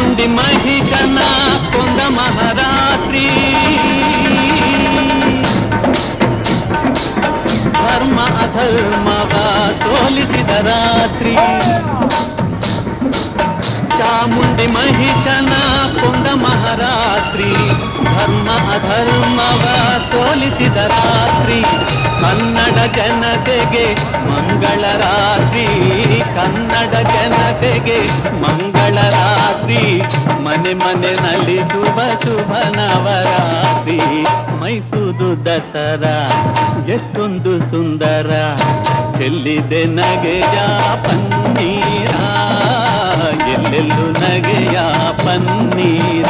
ಚಾಮುಂಡಿ ಮಹಿಷನ ಕೊಂದ ಮಹಾರಾತ್ರಿ ಧರ್ಮ ಅಧರ್ಮವ ಸೋಲಿಸಿದ ರಾತ್ರಿ ಚಾಮುಂಡಿ ಮಹಿಷನ ಕೊಂದ ಮಹಾರಾತ್ರಿ ಧರ್ಮ ಅಧರ್ಮವ ಸೋಲಿಸಿದ ರಾತ್ರಿ ಕನ್ನಡ ಜನತೆಗೆ ಮಂಗಳ ರಾತ್ರಿ ಕನ್ನಡ ಜನತೆಗೆ ಮಂಗಳ ರಾತ್ರಿ. ಮನೆ ಮನೆಯಲ್ಲಿ ಶುಭ ನವರಾತ್ರಿ. ಮೈಸೂರು ದಸರಾ, ಎಷ್ಟೊಂದು ಸುಂದರ. ಚೆಲ್ಲಿದೆ ನಗೆಯ ಪನ್ನೀರ. ಎಲ್ಲೆಲ್ಲೂ ನಗೆಯ ಪನ್ನೀರ.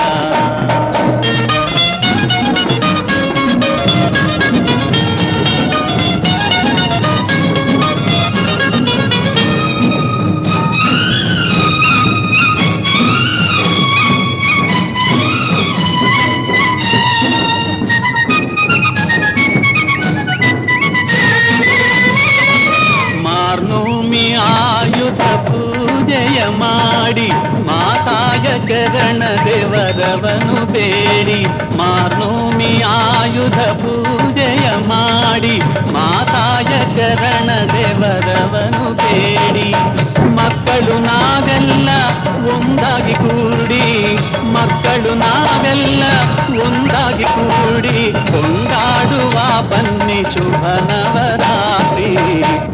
ಶರಣ ದೇವರವನು ಬೇಡಿ. ಮಾರ್ನೋಮಿ ಆಯುಧ ಪೂಜೆಯ ಮಾಡಿ. ಮಾತಾಯ ಚರಣ ದೇವರವನು ಬೇಡಿ. ಮಕ್ಕಳು ನಾಗಲ್ಲ ಒಂದಾಗಿ ಕೂಡಿ. ಮಕ್ಕಳು ನಾಗಲ್ಲ ಒಂದಾಗಿ ಕೂಡಿ. ಕೊಂಡಾಡುವ ಬನ್ನಿ ಶುಭ ನವರಾತ್ರಿ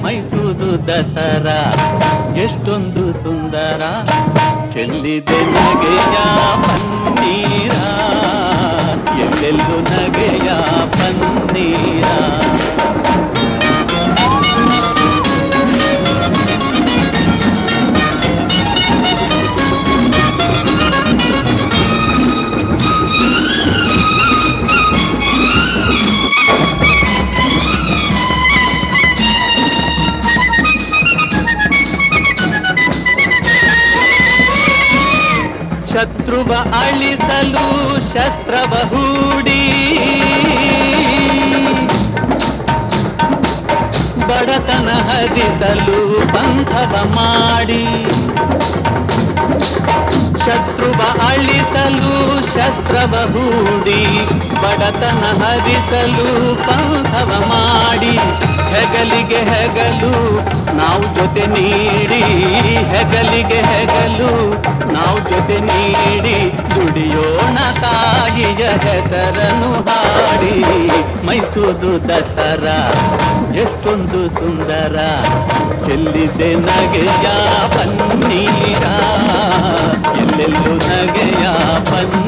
ಮೈಸೂರು ದಸರಾ ಎಷ್ಟೊಂದು ಸುಂದರ. ಚೆಲ್ಲಿದೆ ನಗೆಯ ಶತ್ರುವ ಅಳಿಸಲು ಶಸ್ತ್ರವ ಹೂಡಿ. ಬಡತನ ಹರಿಸಲು ಪಂಥವ ಮಾಡಿ. ಶತ್ರುವ ಅಳಿಸಲು ಶಸ್ತ್ರವ ಹೂಡಿ ಬಡತನ ಹರಿಸಲು ಪಂಥವ ಮಾಡಿ ಹೆಗಲಿಗೆ ಹೆಗಲು ನಾವು ಜೊತೆ ನೀಡಿ ಹೆಗಲಿಗೆ ಹೆಗಲು ನಾವು ಜೊತೆ ನೀಡಿ ದುಡಿಯೋಣ ತಾಯಿಯ ಹೆಸರನ್ನು ಹಾಡಿ ಮೈಸೂರು ದಸರ ಎಷ್ಟೊಂದು ಸುಂದರ ಎಲ್ಲಿದೆ ನಗೆಯ ಪನ್ನೀರ? ಎಲ್ಲೆಲ್ಲೂ ನಗೆಯ ಪನ್ನೀರ?